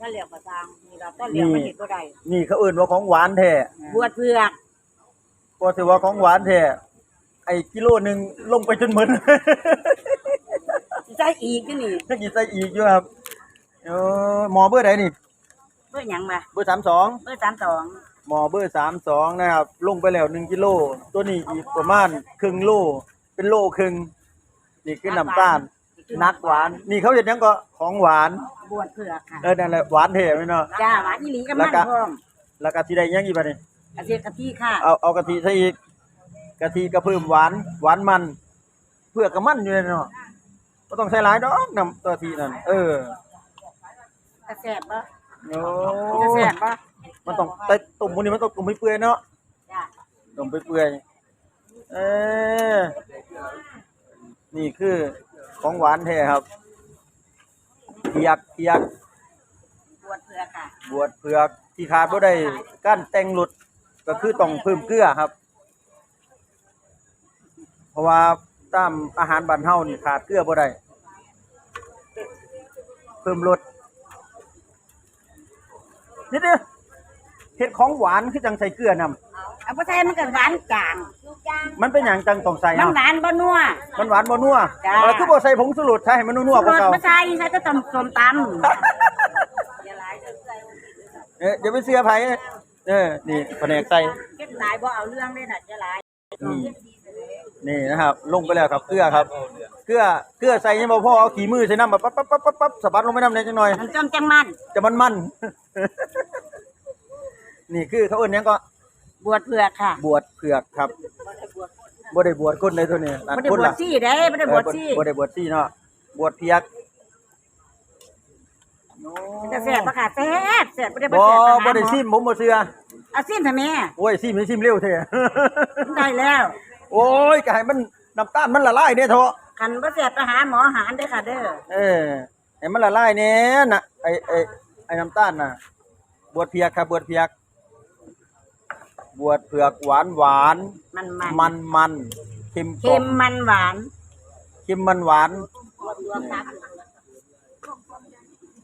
ถ้าเรียกภาษานี่เราก็เรียกไม่เห็นก็ได้นี่เขาเอื่นว่าของหวานแท้บวชเผือกก็ถือว่าของหวานแท้ไอ้กิโลหนึ่งลงไปจนหมดสิใส่อีกนี่ถ้ากินใส่อีกอยู่ครับเออหมอเบอร์ไหนนี่เพื่อหยังมาเบอร์สามสองเพื่อสามสองหมอเบอร์สามสองนะครับ ลงไปแล้วหนึ่งกิโล ตัวนี้อีกประมาณครึ่งโล เป็นโลครึ่งนี่คือน้ำตาล นักหวานนี่เขาเห็นยังก็ของหวานบวชเผือกค่ะเออนั่นแหละหวานแท้ไหมเนาะจ้าหวานอีหลีกับแล้มัวนก็พร้อมแล้วก็ที่ใดยังอีกบ่นี่กระเทียมกะทิค่ะเอาเอากะทิใส่อีกกะทิก็เพิ่มหวานหวานมันเพื่อกก็มันอยู่เลยเนาะก็ต้องใส่หลายดอกน้ำตัวทีนั่นเออกระแสบปะโอ้กระแสบปะมันต้องแต่ตุ่มพวกนี้มันต้องตุ่มให้เปื่อยเนาะจ้าตุ่มไปเปื่อยเออนี่คือ ของหวานแท้ครับเพียกเพียกบวชเผือกค่ะบวชเผือกที่ขาดบ่ได้ก้านแต่งหลุดก็คือต้องเพิ่มเกลือครับ เพราะว่าตามอาหารบ้านเฮานี่ขาดเกลือบ่ได้เพิ่มรสนิดเดียวเฮ็ดของหวานคือจังใส่เกลือนำเอา ไปใส่มันก็หวานจางมันเป็นหยังจังต้องใส่มันเนาะหวานบ่นัว มันหวานบ่นัวจ้าเออคือบ่ใส่ผงชูรสใส่ให้มันนัวๆกว่าเก่าไม่ใส่ใส่ก็ต้มส้มตำเอ๊ะอย่าไปเชื่อไผเออนี่แผนกใส่เก็บหลายบ่เอาเรื่องได้น่ะจะหลายนี่นี่นะครับ ลงไปแล้วครับเกลือครับเกลือเกลือใส่ยังบ่พอเอาขี้มือใส่น้ำมาปั๊บปั๊บปั๊บปั๊บปั๊บสะบัดลงไปน้ำในจังหน่อย มันจ้องจังมันจะมันมัน นี่คือเขาเอิ้นหยังก็ บวชเผือกค่ะบวชเผือกครับบ่ได้บวชคนเลยตัวนี้หลานไม่ได้คนบวชล่ะซี่เด้ไม่ได้บวชซี่เออบ่ได้บวชซี่เนาะบวชเพียกโอ้จะแซ่บปะค่ะแซ่บแซ่บไม่ได้บ่แซ่บบ่ได้ซิมผมบ่เชื่อเอาซิมทำไมโอ้ยซิมนี่ซิมเร็วแท้ได้แล้ว โอ้ยก็ให้มันน้ำตาลมันละลายเด้เถอะคันบ่แซ่บไปหาหมอหารเด้อค่ะเด้อเออให้มันละลายแหน่น่ะไอ้ไอ้ไอ้น้ำตาลน่ะบวชเพียกครับบวชเพียก บวชเผือกหวานหวานมันมันมันมันเค็มเค็มมันหวานเค็มมันหวาน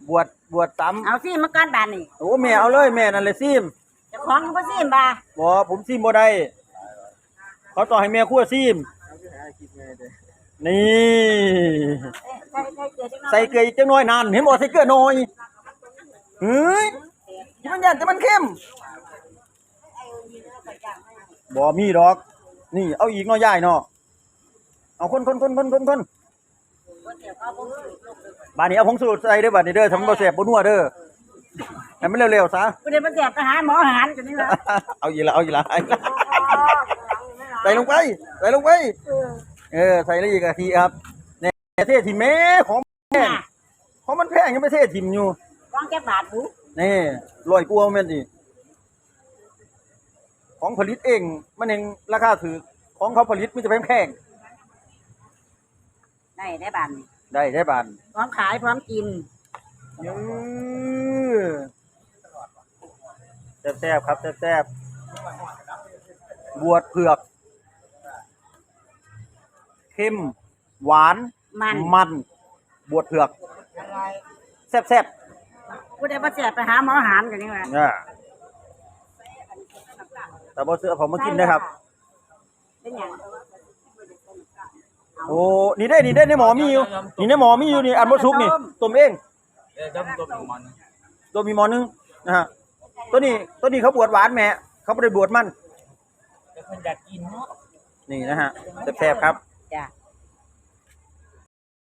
บวชบวชซ้เอาซิมมาก่อนบานนี่ำโอ้แม่เอาเลยแม่นั่นเลยซิมเจะของบ่ซิมบ่าบ่ผมซิมบ่ได้เขาต่อให้แม่ครัวซิมนี่ใส่ใส่เกลือจังหน่อยใส่เกลืออีกจังน้อยนานเห็นบ่ใส่เกลือน้อยเฮ้ยที่มันยันแต่มันเข้ม บ่มีดอก นี่เอาอีกเนาะยายเนาะเอาคนคนคนคนคนคนบาดนี้เอาผงสูตรใส่เด้อบาดนี้เด้อทำบ่แซ่บบ่นัวเด้อให้มันเร็วๆซะบ่ได้บ่แซ่บไปหาหมอหารกันนี่ล่ะเอาอีกละเอาอีกละใส่ลงไปใส่ลงไปเออใส่แล้วอีกกะทิครับเนี่ยเทศทิมแม่ของแพงของมันแพงยังไม่เทศทิมอยู่วางแค่บาทบุนี่ร้อยกว่าแม่นดิ ของผลิตเอง มันเองราคาถือของเขาผลิตมันจะแพงได้ได้บานนี่ๆได้ได้บานพร้อมขายพร้อมกินยือแซ่บๆครับแซ่บๆบวชเผือกเข้มหวานมันมันบวชเผือกแซ่บบ่ได้บ่แซ่บไปหาหมอหารกันนี่ล่ะ ๆเนี่ยแต่บ่เสื้อผมมากินนะครับ เป็นหยังโอ้ นี่ได้ นี่ได้ในหมอมีอยู่ นี่ในหมอมีอยู่นี่อันบ่สุกนี่ต้มเองเอ้ยต้มต้มมันตัวมีหมอนึงนะฮะ ตัวนี้ ตัวนี้เขาบวชหวานแหม่ เขาบ่ได้บวชมันแต่คนอยากกินเนาะ นี่นะฮะแซ่บๆครับ จ้ะ